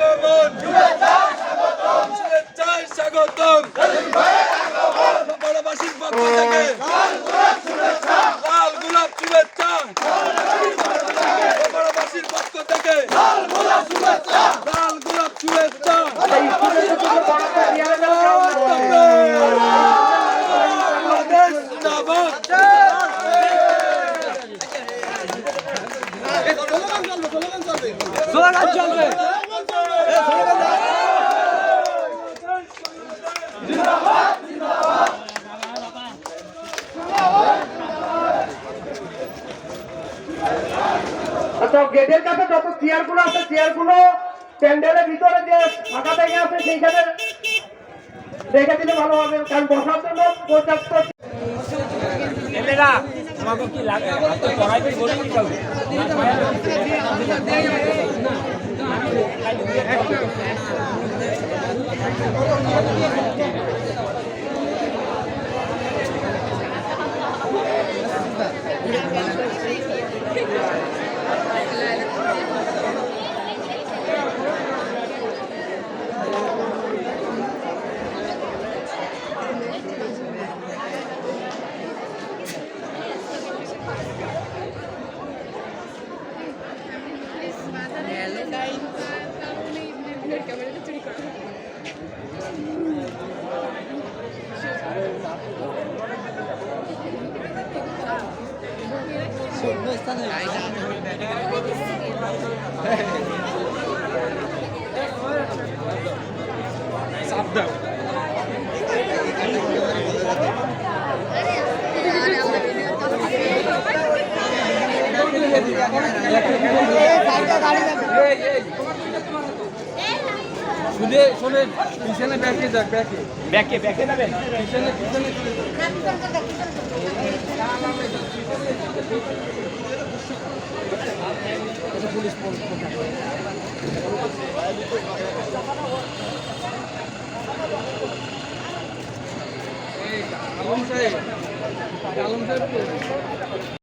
আগমন শুভেচ্ছায় স্বাগতম। বড়বাসীর পক্ষ থেকে। লাল গোলাপ শুভেচ্ছা। বড়বাসীর পক্ষ থেকে। লাল গোলাপ শুভেচ্ছা। বাংলাদেশ জিন্দাবাদ। তো গেটের কাছে যত চেয়ারগুলো আছে চেয়ারগুলো প্যান্ডেলের ভিতরে যে ফাঁকা থেকে আছে, সেইখানে রেখে দিলে ভালো হবে, কারণ বসার জন্য পর্যাপ্ত ক্যামেরাটা শুনে শুনে পিছনে ব্যাকে যাক ব্যাকে ব্যাকে ব্যাকে যাবেন? পিছনে পিছনে। আলম সাহেব আলম সাহেব